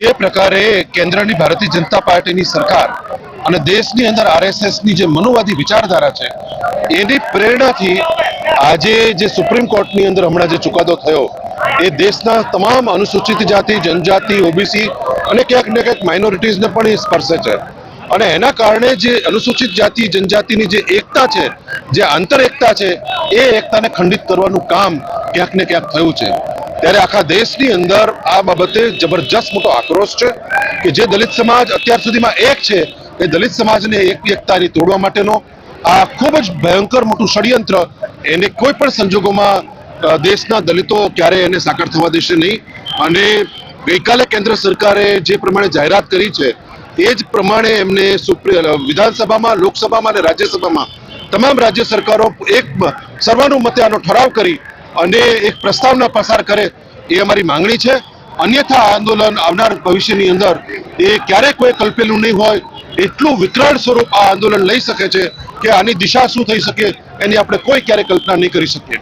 જે પ્રકારે કેન્દ્રની ભારતીય જનતા પાર્ટીની સરકાર અને દેશની અંદર આરએસએસની જે મનુવાદી વિચારધારા છે, એની પ્રેરણાથી આજે જે સુપ્રીમ કોર્ટની અંદર હમણાં જે ચુકાદો થયો, એ દેશના તમામ અનુસૂચિત જાતિ, જનજાતિ, ઓબીસી અને ક્યાંક ને ક્યાંક માઇનોરિટીઝને પણ એ સ્પર્શે છે. અને એના કારણે જે અનુસૂચિત જાતિ, જનજાતિની જે એકતા છે, જે આંતર એકતા છે, એ એકતાને ખંડિત કરવાનું કામ ક્યાંક ને ક્યાંક થયું છે. ત્યારે આખા દેશની અંદર આ બાબતે જબરજસ્ત મોટો આક્રોશ છે કે જે દલિત સમાજ અત્યાર સુધીમાં એક છે એ દલિત સમાજને એક એકતાની તોડવા માટેનો આ ખૂબ જ ભયંકર મોટું ષડયંત્ર એને કોઈ પણ સંજોગોમાં દેશના દલિતો ક્યારે એને સાકાર થવા દેશે નહીં. અને ગઈકાલે કેન્દ્ર સરકારે જે પ્રમાણે જાહેરાત કરી છે, એ જ પ્રમાણે એમને વિધાનસભામાં, લોકસભામાં અને રાજ્યસભામાં તમામ રાજ્ય સરકારો એક સર્વાનુમતે આનો ઠરાવ કરી અને એક પ્રસ્તાવના પસાર કરે એ અમારી માંગણી છે. અન્યથા આંદોલન આવનાર ભવિષ્યની અંદર એ ક્યારેક કોઈ કલ્પેલું નહીં હોય. એટલું વિકરાળ સ્વરૂપ આ આંદોલન લઈ શકે છે કે આની દિશા શું થઈ શકે એની આપણે કોઈ ક્યારે કલ્પના નહીં કરી શકીએ.